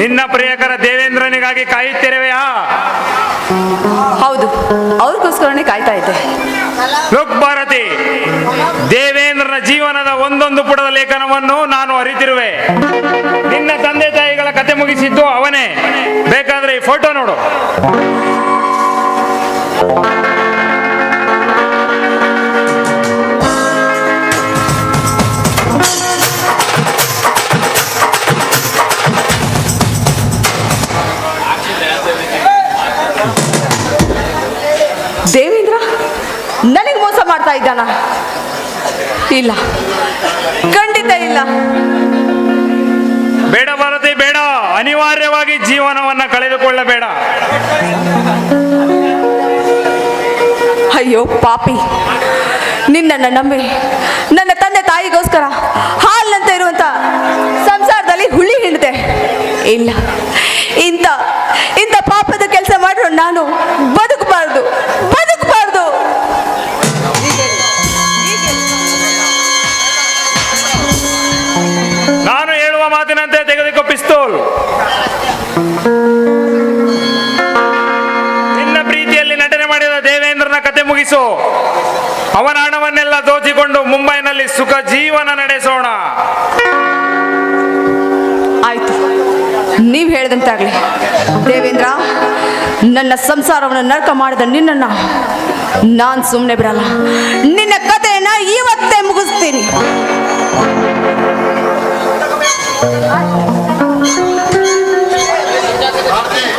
ನಿನ್ನ ಪ್ರಿಯಕರ ದೇವೇಂದ್ರನಿಗಾಗಿ ಕಾಯುತ್ತಿರುವೆಯಾ? ಹೌದು ಅವ್ರಿಗೋಸ್ಕರನೇ ಕಾಯ್ತಾ ಇದ್ದೆ. ಲುಕ್ ಭಾರತಿ ದೇವೇಂದ್ರನ ಜೀವನದ ಒಂದೊಂದು ಪುಟದ ಲೇಖನವನ್ನು ನಾನು ಅರಿತಿರುವೆ. ನಿನ್ನ ತಂದೆ ತಾಯಿಗಳ ಕತೆ ಮುಗಿಸಿದ್ದು ಅವನೇ. ಬೇಕಾದ್ರೆ ಈ ಫೋಟೋ ನೋಡು. ದೇವೇಂದ್ರ ನನಗೆ ಮೋಸ ಮಾಡ್ತಾ ಇದ್ದಾನ? ಇಲ್ಲ. ಖಂಡಿತ ಇಲ್ಲ. ಬೇಡ ಭಾರತಿ ಬೇಡ. ಅನಿವಾರ್ಯವಾಗಿ ಜೀವನವನ್ನ ಕಳೆದುಕೊಳ್ಳಬೇಡ. ಅಯ್ಯೋ ಪಾಪಿ. ನಿನ್ನನ್ನು ನಂಬಿ ನನ್ನ ತಂದೆ ತಾಯಿಗೋಸ್ಕರ ಹಾಲಿನಂತೆ ಇರುವಂತ ಸಂಸಾರದಲ್ಲಿ ಹುಳಿ ಹಿಡಿದೆ. ಇಲ್ಲ. ಇಂಥ ಇಂಥ ಪಾಪದ ಕೆಲಸ ಮಾಡಿರೋ ನಾನು ನಿನ್ನ ಪ್ರೀತಿಯಲ್ಲಿ ನಟನೆ ಮಾಡಿದ ದೇವೇಂದ್ರನ ಕತೆ ಮುಗಿಸು. ಅವನ ಹಣವನ್ನೆಲ್ಲ ದೋಚಿಕೊಂಡು ಮುಂಬೈನಲ್ಲಿ ಸುಖ ಜೀವನ ನಡೆಸೋಣ. ಆಯ್ತು. ನೀವು ಹೇಳಿದಂತಾಗ್ಲಿ. ದೇವೇಂದ್ರ, ನನ್ನ ಸಂಸಾರವನ್ನು ನರಕ ಮಾಡಿದ ನಿನ್ನನ್ನ ನಾನು ಸುಮ್ಮನೆ ಬಿಡಲ್ಲ. ನಿನ್ನ ಕಥೆಯನ್ನ ಇವತ್ತೇ ಮುಗಿಸ್ತೀನಿ. Rock it.